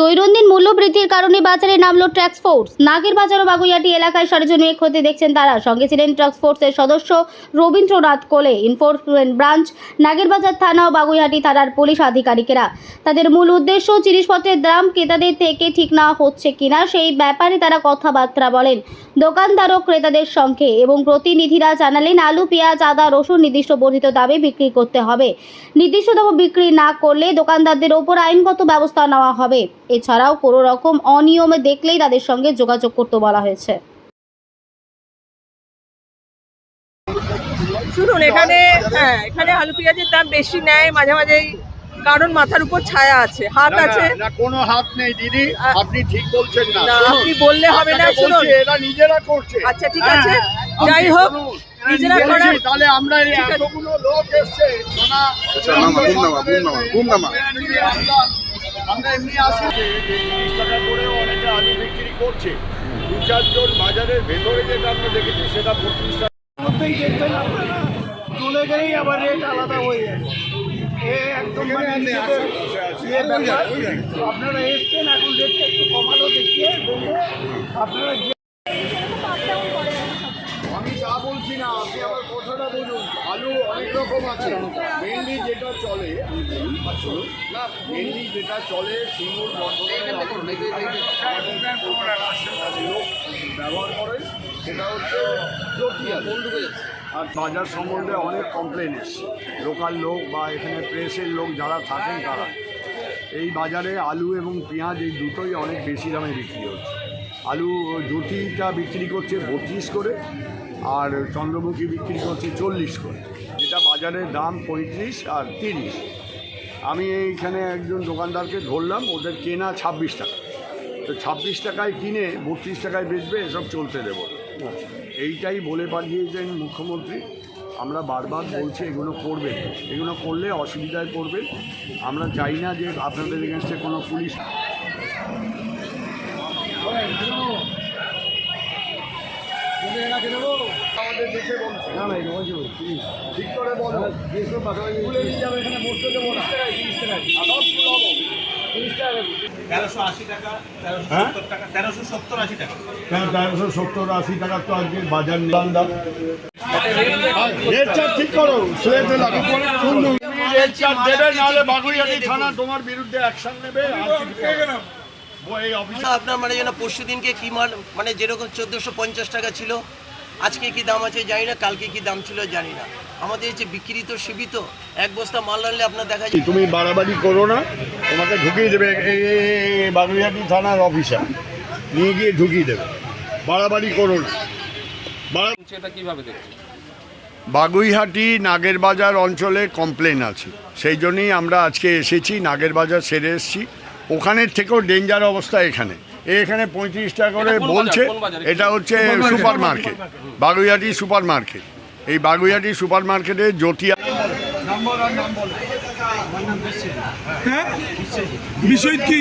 দৈনন্দিন মূল্য বৃদ্ধির কারণে বাজারে নামলো ট্যাক্স ফোর্স। নাগের বাজার ও বাগুইয়াটি এলাকায় সরেজমিন ক্ষতি দেখছেন তারা। সঙ্গে ছিলেন ট্যাক্স ফোর্সের সদস্য রবীন্দ্রনাথ কোলে। এনফোর্সমেন্ট ব্রাঞ্চ নাগেরবাজার থানা ও বাগুইহাটি থানার পুলিশ আধিকারিকেরা। তাদের মূল উদ্দেশ্য জিনিসপত্রের দাম ক্রেতাদের থেকে ঠিক না হচ্ছে কিনা সেই ব্যাপারে তারা কথাবার্তা বলেন। দোকানদার ও ক্রেতাদের সঙ্গে এবং প্রতিনিধিরা জানালেন, আলু, পেঁয়াজ, আদা, রসুন নির্দিষ্ট বর্ধিত দামে বিক্রি করতে হবে। নির্দিষ্ট দামে বিক্রি না করলে দোকানদারদের ওপর আইনগত ব্যবস্থা নেওয়া হবে। এছাড়াও কোনো রকম অনিয়ম দেখলেই তাদের সঙ্গে যোগাযোগ করতে বলা হয়েছে শুনুন এখানে হ্যাঁ এখানে আলু পেঁয়াজের দাম বেশি নেয় মাঝে মাঝেই কারণ মাথার উপর ছায়া আছে হাত আছে না কোনো হাত নেই দিদি আপনি ঠিক বলছেন না আপনি বললে হবে না শুনুন এরা নিজেরা করছে আচ্ছা ঠিক হ্যাঁ, আছে হ্যাঁ, যাই হোক নিজেরা বলছি, তাহলে আমরা। এতগুলো লোক এসছে সোনা আচ্ছা, নামা, ঘুম আমরা- এমনি আসি। যে তিরিশ টাকা করেও অনেকে আলু বিক্রি করছে। দু চারজন বাজারের ভেতরে যেটা আমরা দেখেছি সেটা পঁচিশ টাকা। মধ্যেই দেখবেন আপনারা চলে গেলেই আবার রেট আলাদা হয়ে যাবে এ একদম মানে ইয়ে ব্যাপার। আপনারা এসছেন এখন রেটটা একটু কমালো দেখিয়ে দেখে আপনারা বলছি না আপনি আমার কথাটা বলুন। আলু অনেক রকম আছে। মেনলি যেটা চলে না মেনলি যেটা চলে সিঙ্গুর লোক ব্যবহার করেন সেটা হচ্ছে আলু। আর বাজার সম্বন্ধে অনেক কমপ্লেন এসছে। লোকাল লোক বা এখানে প্রেসের লোক যারা থাকেন তারা। এই বাজারে আলু এবং পেঁয়াজ এই দুটোই অনেক বেশি দামে বিক্রি হচ্ছে। আলু জ্যোতিটা বিক্রি করছে বত্রিশ করে। আর চন্দ্রমুখী বিক্রি করছে চল্লিশ করে। যেটা বাজারের দাম পঁয়ত্রিশ আর তিরিশ। আমি এইখানে একজন দোকানদারকে ধরলাম, ওদের কেনা ছাব্বিশ টাকা। তো ছাব্বিশ টাকায় কিনে বত্রিশ টাকায় বেচবে, এসব চলতে দেবো এইটাই বলে পাঠিয়েছেন মুখ্যমন্ত্রী। আমরা বারবার বলছি, এগুলো করবেন। এগুলো করলে অসুবিধায় পড়বে আমরা চাই না যে আপনাদের এগেনস্টে কোনো পুলিশ আমাদের দেশে বলছে না না ঠিক করে বলো তুলে নিয়ে যাবে এখানে বসতে দেবো না। আবার তুলাবো তেরোশো? সত্তর টাকা তেরোশো সত্তর আশি টাকা। তেরোশো সত্তর আশি টাকার তো আজকে বাজার নিলাম দাম রেট ঠিক করো স্লেটে লাগো তুমি দেবে নাহলে বাগুইয়াটি থানা তোমার বিরুদ্ধে অ্যাকশন নেবে আপনার মানে যেন পরশু দিনকে কি মাল মানে যেরকম চোদ্দোশো পঞ্চাশ টাকা ছিল আজকে কি দাম আছে জানি না কালকে কি দাম ছিল জানি না। আমাদের যে বিক্রি তো সীমিত এক বস্তা মাল আনলে আপনার দেখা যায় তুমি বাড়াবাড়ি করো না তোমাকে ঢুকিয়ে দেবে এই বাগুইয়াটি থানার অফিসার। নিয়ে গিয়ে ঢুকিয়ে দেবে। বাড়াবাড়ি করো না। বাড়া বাগুইহাটি নাগেরবাজার অঞ্চলে কমপ্লেন আছে। সেই জন্যই আমরা আজকে এসেছি নাগেরবাজার সেরে এসেছি। ওখানের থেকেও ডেঞ্জার অবস্থা এখানে। এখানে পঁয়ত্রিশ টাকা করে বলছে এটা হচ্ছে super market Baguiati super market এই বাগুইয়াটি সুপার মার্কেটে জটিয়া বিষয় কি?